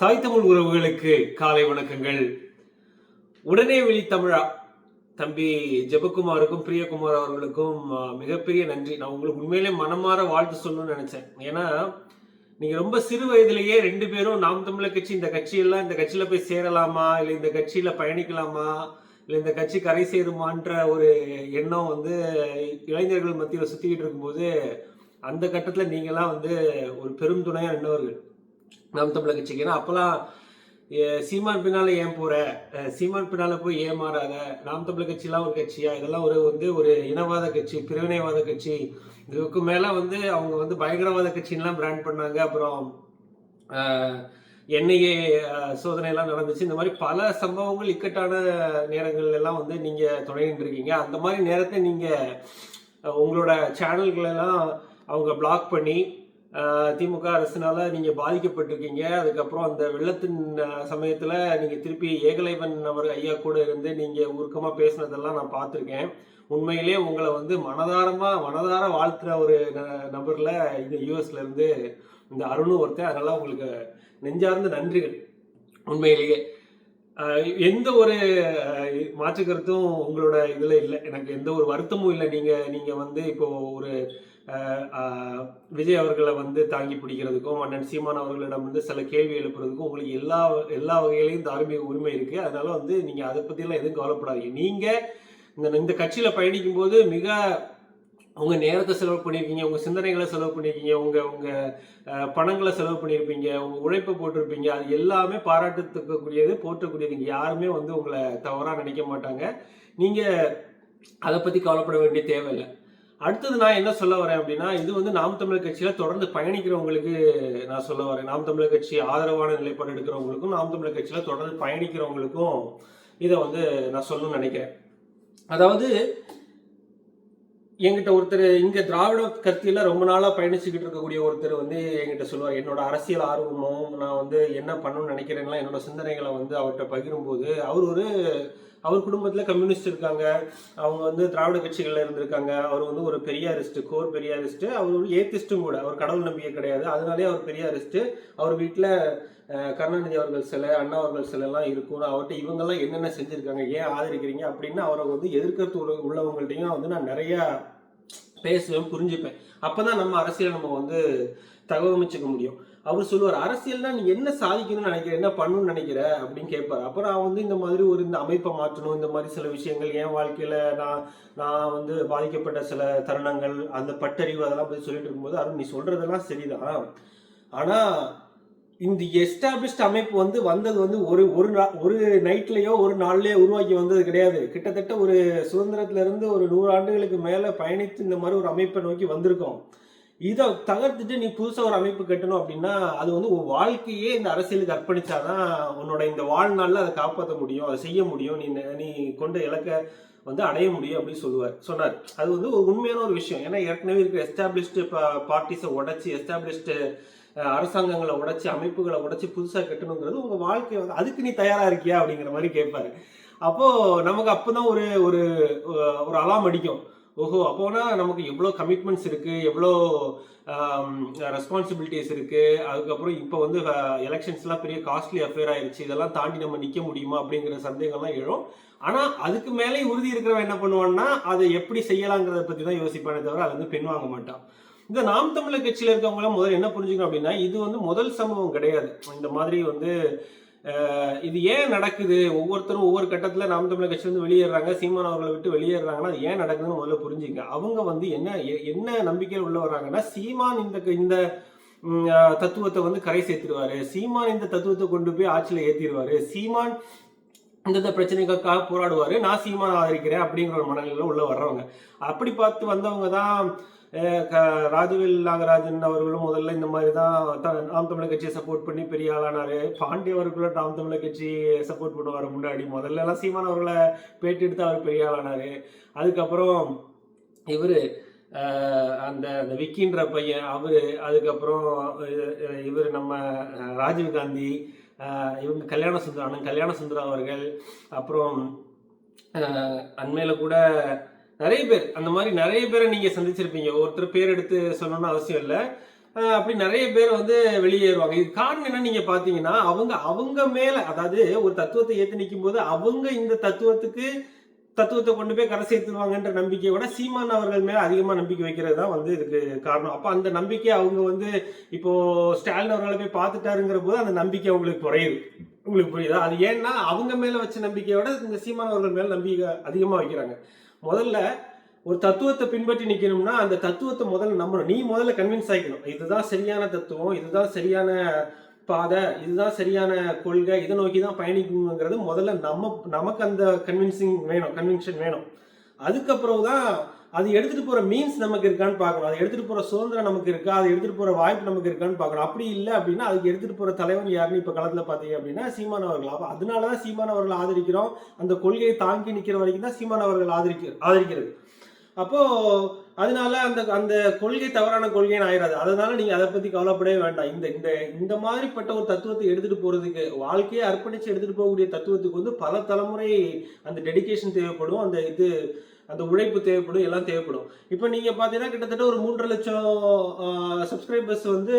தாய் தமிழ் உறவுகளுக்கு காலை வணக்கங்கள். உடனே வெளி தமிழா தம்பி ஜெபக்குமாருக்கும் பிரியகுமார் அவர்களுக்கும் மிகப்பெரிய நன்றி. நான் உங்களுக்கு உண்மையிலே மனமாற வாழ்த்து சொல்லணும்னு நினைச்சேன். ஏன்னா நீங்க ரொம்ப சிறு வயதிலேயே ரெண்டு பேரும் நாம் தமிழர் கட்சி இந்த கட்சியெல்லாம் இந்த கட்சியில போய் சேரலாமா இல்லை இந்த கட்சியில பயணிக்கலாமா இல்லை இந்த கட்சி கரை சேருமான்ற ஒரு எண்ணம் வந்து இளைஞர்கள் மத்தியில் சுத்திக்கிட்டு இருக்கும்போது அந்த கட்டத்தில் நீங்களாம் வந்து ஒரு பெரும் துணையாக நின்றவர்கள் நாம் தமிழர் கட்சிக்கு. ஏன்னா அப்போல்லாம் சீமான் பின்னால் ஏன் போகிற சீமான் பின்னால் போய் ஏமாறாத நாம் தமிழர் கட்சிலாம் ஒரு கட்சியா? இதெல்லாம் ஒரு வந்து ஒரு இனவாத கட்சி பிரிவினைவாத கட்சி. இதுக்கு மேலே வந்து அவங்க வந்து பயங்கரவாத கட்சின்லாம் பிராண்ட் பண்ணாங்க. அப்புறம் என்ஐஏ சோதனை எல்லாம் நடந்துச்சு. இந்த மாதிரி பல சம்பவங்கள் இக்கட்டான நேரங்கள் எல்லாம் வந்து நீங்கள் தொடங்கிட்டு இருக்கீங்க அந்த மாதிரி நேரத்தை நீங்கள் உங்களோட சேனல்களெல்லாம் அவங்க பிளாக் பண்ணி திமுக அரசினால நீங்க பாதிக்கப்பட்டிருக்கீங்க. அதுக்கப்புறம் அந்த வெள்ளத்தின் சமயத்துல நீங்க திருப்பி ஏகலைவன் அவர் ஐயா கூட இருந்து நீங்க உருக்கமா பேசுனதெல்லாம் நான் பார்த்துருக்கேன். உண்மையிலேயே உங்களை வந்து மனதாரமா மனதார வாழ்த்துற ஒரு ந- நபர்ல இந்த யூஎஸ்ல இருந்து இந்த அருணும் ஒருத்தன். அதனால உங்களுக்கு நெஞ்சார்ந்த நன்றிகள் உண்மையிலேயே. எந்த ஒரு மாற்று கருத்தும் உங்களோட இதுல இல்லை. எனக்கு எந்த ஒரு வருத்தமும் இல்லை. நீங்க நீங்க வந்து இப்போ ஒரு விஜய் அவர்களை வந்து தாங்கி பிடிக்கிறதுக்கும் அண்ணன் சீமான் அவர்களிடம் வந்து சில கேள்வி எழுப்புறதுக்கும் உங்களுக்கு எல்லா எல்லா வகையிலையும் தார்மீக உரிமை இருக்குது அதனால வந்து நீங்கள் அதை பற்றிலாம் எதுவும் கவலைப்படாதீங்க. நீங்கள் இந்த இந்த கட்சியில் பயணிக்கும் போது மிக உங்கள் நேரத்தை செலவு பண்ணியிருக்கீங்க உங்கள் சிந்தனைகளை செலவு பண்ணியிருக்கீங்க உங்கள் உங்கள் பணங்களை செலவு பண்ணியிருப்பீங்க உங்கள் உழைப்பை போட்டிருப்பீங்க அது எல்லாமே பாராட்டத்துக்கக்கூடியது போற்றக்கூடியது. இங்க யாருமே வந்து உங்களை தவறாக நினைக்க மாட்டாங்க. நீங்கள் அதை பற்றி கவலைப்பட வேண்டிய தேவையில்லை. அடுத்தது நான் என்ன சொல்ல வரேன் அப்படின்னா இது வந்து நாம் தமிழர் கட்சியில தொடர்ந்து பயணிக்கிறவங்களுக்கு நான் சொல்ல வரேன். நாம் தமிழர் கட்சி ஆதரவான நிலைப்பாடு எடுக்கிறவங்களுக்கும் நாம் தமிழர் கட்சியில தொடர்ந்து பயணிக்கிறவங்களுக்கும் இதை வந்து நான் சொல்லணும்னு நினைக்கிறேன். அதாவது என்கிட்ட ஒருத்தர் இங்க திராவிட கருத்தியில ரொம்ப நாளா பயணிச்சுக்கிட்டு இருக்கக்கூடிய ஒருத்தர் வந்து என்கிட்ட சொல்லுவார் என்னோட அரசியல் ஆர்வமும் நான் வந்து என்ன பண்ணணும்னு நினைக்கிறேன்னா என்னோட சிந்தனைகளை வந்து அவர்கிட்ட பகிரும்போது அவர் ஒரு அவர் குடும்பத்தில் கம்யூனிஸ்ட் இருக்காங்க அவங்க வந்து திராவிட கட்சிகளில் இருந்திருக்காங்க அவர் வந்து ஒரு பெரியாரிஸ்ட் கோர் பெரியாரிஸ்ட் அவர் ஒரு ஏத்திஸ்ட்டும் கூட அவர் கடவுள் நம்பிக்கை கிடையாது அதனாலே அவர் பெரியாரிஸ்ட் அவர் வீட்டில் கருணாநிதி அவர்கள் சிலை அண்ணா அவர்கள் சிலை எல்லாம் இருக்கும். அவர்கிட்ட இவங்கெல்லாம் என்னென்ன செஞ்சுருக்காங்க? ஏன் ஆதரிக்கிறீங்க? அப்படின்னு அவரை வந்து எதிர்க்கிறது உள்ள- உள்ளவங்கள்ட்டையும் வந்து நான் நிறையா பேசுவேன் புரிஞ்சுப்பேன். அப்போ தான் நம்ம அரசியல் நம்ம வந்து தகவமைச்சுக்க முடியும். அவர் சொல்லுவார் அரசியல்னா நீ என்ன சாதிக்கணும்னு நினைக்கிற? என்ன பண்ணணும்னு நினைக்கிற? அப்படின்னு கேட்பாரு. அப்புறம் நான் வந்து இந்த மாதிரி ஒரு இந்த அமைப்பை மாற்றணும் இந்த மாதிரி சில விஷயங்கள் என் வாழ்க்கையில் நான் நான் வந்து பாதிக்கப்பட்ட சில தருணங்கள் அந்த பட்டறிவு அதெல்லாம் பற்றி சொல்லிட்டு இருக்கும்போது அருண் நீ சொல்கிறதெல்லாம் சரிதான். ஆனால் இந்த எஸ்டாப்ளிஷ்ட் அமைப்பு வந்து வந்தது வந்து ஒரு ஒரு ஒரு நைட்லயோ ஒரு நாள்லயோ உருவாக்கி வந்தது கிடையாது. கிட்டத்தட்ட ஒரு சுதந்திரத்துல இருந்து ஒரு நூறு ஆண்டுகளுக்கு மேல பயணித்து இந்த மாதிரி ஒரு அமைப்பை நோக்கி வந்திருக்கோம். இதை தகர்த்துட்டு நீ புதுசாக ஒரு அமைப்பு கட்டணும் அப்படின்னா அது வந்து உன் வாழ்க்கையே இந்த அரசியலுக்கு அர்ப்பணிச்சாதான் உன்னோட இந்த வாழ்நாளில் அதை காப்பாற்ற முடியும் அதை செய்ய முடியும். நீ நீ கொண்ட இலக்க வந்து அடைய முடியும் அப்படின்னு சொல்லுவார் சொன்னார். அது வந்து ஒரு உண்மையான ஒரு விஷயம். ஏன்னா ஏற்கனவே இருக்கிற எஸ்டாப்ளிஷ்டு பார்ட்டிஸை உடச்சி எஸ்டாப்ளிஷ்டு அரசாங்கங்களை உடைச்சி அமைப்புகளை உடைச்சி புதுசாக கட்டணுங்கிறது உங்கள் வாழ்க்கை வந்து அதுக்கு நீ தயாராக இருக்கியா அப்படிங்கிற மாதிரி கேட்பாரு அப்போது நமக்கு அப்பதான் ஒரு ஒரு ஒரு அலாம் அடிக்கும். ஓஹோ அப்போனா நமக்கு எவ்வளோ கமிட்மெண்ட்ஸ் இருக்குது எவ்வளோ ரெஸ்பான்சிபிலிட்டிஸ் இருக்குது அதுக்கப்புறம் இப்போ வந்து எலெக்ஷன்ஸ்லாம் பெரிய காஸ்ட்லி அஃபேர் ஆயிடுச்சு இதெல்லாம் தாண்டி நம்ம நிற்க முடியுமா அப்படிங்கிற சந்தேகம்லாம் எழும். ஆனால் அதுக்கு மேலே உறுதி இருக்கிறவன் என்ன பண்ணுவான்னா அதை எப்படி செய்யலாங்கிறத பற்றி தான் யோசிப்பானே தவிர அதை வந்து பெண் வாங்க மாட்டான். இந்த நாம் தமிழர் கட்சியில் இருக்கவங்களாம் முதல்ல என்ன புரிஞ்சுக்கணும் அப்படின்னா இது வந்து முதல் சம்பவம் கிடையாது. இந்த மாதிரி வந்து இது ஏன் நடக்குது? ஒவ்வொருத்தரும் ஒவ்வொரு கட்டத்தில் நாம் தமிழர் கட்சியிலேருந்து வெளியேறாங்க சீமான் அவர்களை விட்டு வெளியேறாங்கன்னா அது ஏன் நடக்குதுன்னு முதல்ல புரிஞ்சுங்க. அவங்க வந்து என்ன எ- என்ன நம்பிக்கையில் உள்ள வராங்கன்னா சீமான் இந்த இந்த தத்துவத்தை வந்து கரை சேர்த்துருவாரு. சீமான் இந்த தத்துவத்தை கொண்டு போய் ஆட்சியில் ஏற்றிடுவாரு சீமான் இந்தந்த பிரச்சனைகளுக்காக போராடுவாரு. நான் சீமான் ஆதரிக்கிறேன் அப்படிங்கிற ஒரு மனநிலையில் உள்ள வர்றவங்க. அப்படி பார்த்து வந்தவங்க தான் ராஜவேல் நாகராஜன் அவர்களும் முதல்ல இந்த மாதிரி தான் நாம் தமிழர் கட்சியை சப்போர்ட் பண்ணி பெரிய ஆளானாரு. பாண்டி அவர்களும் நாம் தமிழர் கட்சி சப்போர்ட் பண்ணுவார் முன்னாடி. முதல்ல எல்லாம் சீமான் அவர்களை பேட்டி எடுத்து அவர் பெரிய ஆளானார். அதுக்கப்புறம் இவர் அந்த அந்த விக்கின்ற பையன் அவர் அதுக்கப்புறம் இவர் நம்ம ராஜீவ்காந்தி ராஜீவ் காந்தி இவங்க கல்யாண சுந்தரம் கல்யாண சுந்தரம் அவர்கள் அப்புறம் அண்மையில் கூட நிறைய பேர் அந்த மாதிரி நிறைய பேரை நீங்க சந்திச்சிருப்பீங்க. ஒருத்தர் பேர் எடுத்து சொல்லணும்னு அவசியம் இல்லை. அப்படி நிறைய பேர் வந்து வெளியேறுவாங்க. இது காரணம் என்ன நீங்க பாத்தீங்கன்னா அவங்க அவங்க மேல அதாவது ஒரு தத்துவத்தை ஏத்து நிற்கும் போது அவங்க இந்த தத்துவத்துக்கு தத்துவத்தை கொண்டு போய் கரை சேர்த்துருவாங்கன்ற நம்பிக்கையை விட சீமான் அவர்கள் மேல அதிகமாக நம்பிக்கை வைக்கிறது தான் வந்து இதுக்கு காரணம். அப்போ அந்த நம்பிக்கை அவங்க வந்து இப்போ ஸ்டாலின் அவர்களை போய் பார்த்துட்டாருங்கிற போது அந்த நம்பிக்கை அவங்களுக்கு குறையுது. உங்களுக்கு புரியுதா? அது ஏன்னா அவங்க மேல வச்ச நம்பிக்கையோட இந்த சீமான் அவர்கள் மேல நம்பிக்கை அதிகமா வைக்கிறாங்க. முதல்ல ஒரு தத்துவத்தை பின்பற்றி நிற்கணும்னா அந்த தத்துவத்தை முதல்ல நம்பணும். நீ முதல்ல கன்வின்ஸ் ஆகிக்கணும் இதுதான் சரியான தத்துவம் இதுதான் சரியான பாதை இதுதான் சரியான கொள்கை இதை நோக்கி தான் பயணிக்கணுங்கிறது முதல்ல நம்ம நமக்கு அந்த கன்வின்சிங் வேணும் கன்வின்ஷன் வேணும். அதுக்கப்புறம் தான் அது எடுத்துட்டு போகிற மீன்ஸ் நமக்கு இருக்கான்னு பார்க்கணும். அதை எடுத்துகிட்டு போகிற சுதந்திரம் நமக்கு இருக்கா? அதை எடுத்துகிட்டு போகிற வாய்ப்பு நமக்கு இருக்கான்னு பார்க்கணும். அப்படி இல்லை அப்படின்னா அதுக்கு எடுத்துகிட்டு போகிற தலைவன் யாருன்னு இப்போ களத்தில் பார்த்தீங்க அப்படின்னா சீமான் அவர்கள். அதனால தான் சீமான் அவர்கள் ஆதரிக்கிறோம். அந்த கொள்கையை தாங்கி நிற்கிற வரைக்கும் தான் சீமான் அவர்கள் ஆதரிக்க ஆதரிக்கிறது. அப்போது அதனால அந்த அந்த கொள்கை தவறான கொள்கைன்னு ஆயிடாது அதனால நீங்க அதை பத்தி கவலைப்படவே வேண்டாம். இந்த இந்த இந்த மாதிரிப்பட்ட ஒரு தத்துவத்தை எடுத்துட்டு போறதுக்கு வாழ்க்கையை அர்ப்பணிச்சு எடுத்துட்டு போகக்கூடிய தத்துவத்துக்கு வந்து பல தலைமுறை அந்த டெடிகேஷன் தேவைப்படும். அந்த இது அந்த உழைப்பு தேவைப்படும். எல்லாம் தேவைப்படும். இப்போ நீங்க பாத்தீங்கன்னா கிட்டத்தட்ட ஒரு மூன்றரை லட்சம் சப்ஸ்கிரைபர்ஸ் வந்து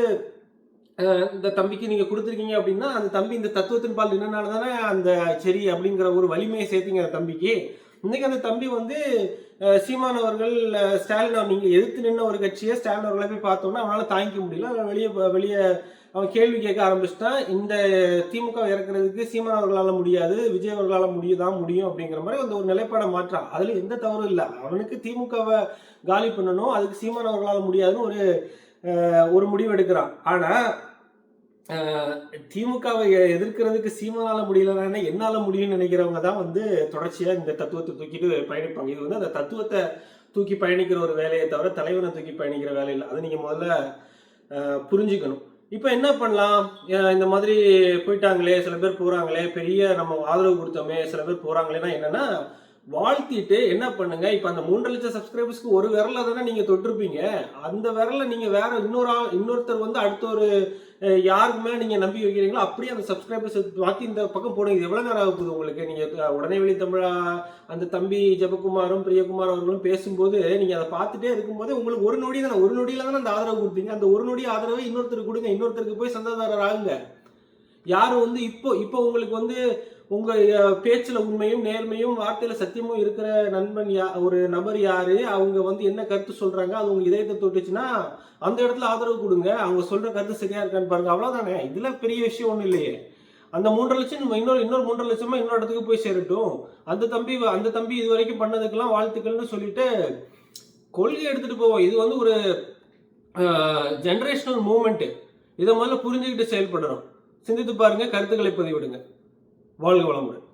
இந்த தம்பிக்கு நீங்க கொடுத்துருக்கீங்க அப்படின்னா அந்த தம்பி இந்த தத்துவத்தின் பால் நின்றனால தானே அந்த சரி அப்படிங்கிற ஒரு வலிமையை சேர்த்தீங்க அந்த தம்பிக்கு. இன்னைக்கு அந்த தம்பி வந்து சீமான் அவர்கள் ஸ்டாலின் அவர் நீங்கள் எதிர்த்து நின்ன ஒரு கட்சியை ஸ்டாலின் அவர்களை போய் பார்த்தோம்னா அவனால் தாங்கிக்க முடியல. அதனால் வெளியே வெளியே அவன் கேள்வி கேட்க ஆரம்பிச்சிட்டான். இந்த திமுக இறக்குறதுக்கு சீமான் அவர்களால் முடியாது விஜய் அவர்களால் முடியுதான் முடியும் அப்படிங்கிற மாதிரி அந்த ஒரு நிலைப்பாடை மாற்றான் அதில் எந்த தவறும் இல்லை. அவனுக்கு திமுகவை காலி பண்ணணும் அதுக்கு சீமான் அவர்களால் முடியாதுன்னு ஒரு ஒரு முடிவு எடுக்கிறான். ஆனால் திமுகவை எதிர்க்கிறதுக்கு சீமானால முடியலன்னா என்னால முடியும்னு நினைக்கிறவங்க தான் வந்து தொடர்ச்சியா இந்த தத்துவத்தை தூக்கிட்டு பயணிப்பாங்க. இது வந்து அந்த தத்துவத்தை தூக்கி பயணிக்கிற ஒரு வேலையை தவிர தலைவனை தூக்கி பயணிக்கிற வேலை இல்லை. அதை நீங்க முதல்ல புரிஞ்சுக்கணும். இப்போ என்ன பண்ணலாம்? இந்த மாதிரி போயிட்டாங்களே சில பேர் போறாங்களே பெரிய நம்ம ஆதரவு கொடுத்தோமே சில பேர் போறாங்களேன்னா என்னன்னா வாழ்த்திட்டு என்ன பண்ணுங்க? இப்போ அந்த மூன்று லட்சம் சப்ஸ்கிரைபர்ஸ்க்கு ஒரு விரல தானே நீங்க தொட்டிருப்பீங்க. அந்த விரலை நீங்க வேற இன்னொரு ஆள் இன்னொருத்தர் வந்து அடுத்த ஒரு யாருக்கு மேலே நீங்கள் நம்பி வைக்கிறீங்களோ அப்படியே அந்த சப்ஸ்கிரைபர்ஸ் மாற்றி இந்த பக்கம் போடுங்க. இது எவ்வளோ நேரம் ஆக போகுது உங்களுக்கு நீங்கள் உடனே வெளி தமிழா அந்த தம்பி ஜெபகுமாரும் பிரியகுமார் அவர்களும் பேசும்போது நீங்கள் அதை பார்த்துட்டே இருக்கும்போது உங்களுக்கு ஒரு நொடி தானே ஒரு நொடியில் தானே அந்த ஆதரவு கொடுப்பீங்க. அந்த ஒரு நொடி ஆதரவை இன்னொருத்தருக்கு கொடுங்க இன்னொருத்தருக்கு போய் சந்தாதாரர் ஆகுங்க. யாரும் வந்து இப்போ இப்போ உங்களுக்கு வந்து உங்க பேச்சில் பேச்சுல உண்மையும் நேர்மையும் வார்த்தையில சத்தியமும் இருக்கிற நண்பன் யா ஒரு நபர் யாரு? அவங்க வந்து என்ன கருத்து சொல்றாங்க? அது உங்க இதயத்தை தொட்டுச்சுன்னா அந்த இடத்துல ஆதரவு கொடுங்க. அவங்க சொல்ற கருத்து சரியா இருக்கான்னு பாருங்க. அவ்வளவுதானே? இதுல பெரிய விஷயம் ஒன்றும் இல்லையே. அந்த மூன்றரை லட்சம் நம்ம இன்னொரு இன்னொரு மூன்றரை லட்சமா இன்னொரு இடத்துக்கு போய் சேரட்டும். அந்த தம்பி அந்த தம்பி இது வரைக்கும் பண்ணதுக்கெல்லாம் வாழ்த்துக்கள்னு சொல்லிட்டு கொள்கை எடுத்துட்டு போவோம். இது வந்து ஒரு ஜென்ரேஷனல் மூமெண்ட் இதை முதல்ல புரிஞ்சுக்கிட்டு செயல்படணும். சிந்தித்து பாருங்க கருத்துக்களை பதிவிடுங்க. வாழ்க வளமுடன்.